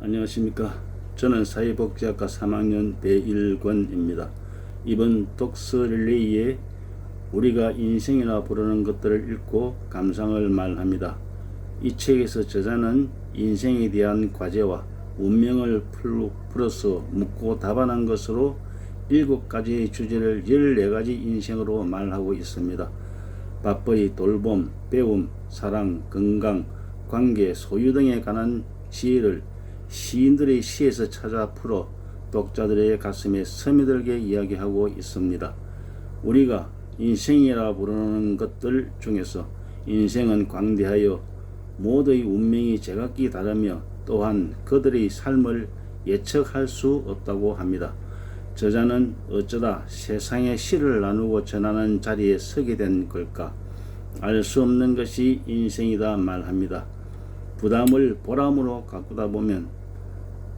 안녕하십니까. 저는 사회복지학과 3학년 배일권입니다. 이번 독서 릴레이에 우리가 인생이라 부르는 것들을 읽고 감상을 말합니다. 이 책에서 저자는 인생에 대한 과제와 운명을 풀- 풀어서 묻고 답안한 것으로 일곱 가지의 주제를 14가지 인생으로 말하고 있습니다. 밥벌이, 돌봄, 배움, 사랑, 건강, 관계, 소유 등에 관한 지혜를 시인들의 시에서 찾아 풀어 독자들의 가슴에 스며들게 이야기하고 있습니다. 우리가 인생이라 부르는 것들 중에서 인생은 광대하여 모두의 운명이 제각기 다르며 또한 그들의 삶을 예측할 수 없다고 합니다. 저자는 어쩌다 세상의 시를 나누고 전하는 자리에 서게 된 걸까? 알 수 없는 것이 인생이다 말합니다. 부담을 보람으로 가꾸다 보면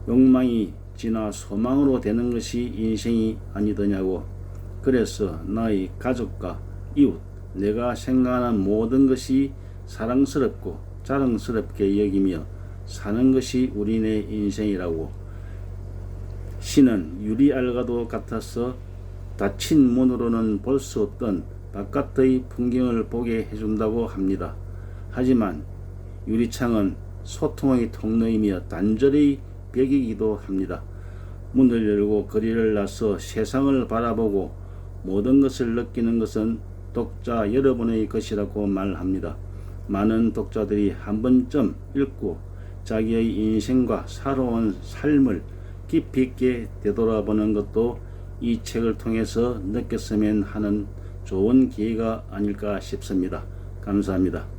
욕망이 지나 소망으로 되는 것이 인생이 아니더냐고. 그래서 나의 가족과 이웃, 내가 생각하는 모든 것이 사랑스럽고 자랑스럽게 여기며 사는 것이 우리네 인생이라고. 신은 유리알과도 같아서 닫힌 문으로는 볼 수 없던 바깥의 풍경을 보게 해준다고 합니다. 하지만 유리창은 소통의 통로이며 단절의 벽이기도 합니다. 문을 열고 거리를 나서 세상을 바라보고 모든 것을 느끼는 것은 독자 여러분의 것이라고 말합니다. 많은 독자들이 한 번쯤 읽고 자기의 인생과 살아온 삶을 깊이 있게 되돌아보는 것도 이 책을 통해서 느꼈으면 하는 좋은 기회가 아닐까 싶습니다. 감사합니다.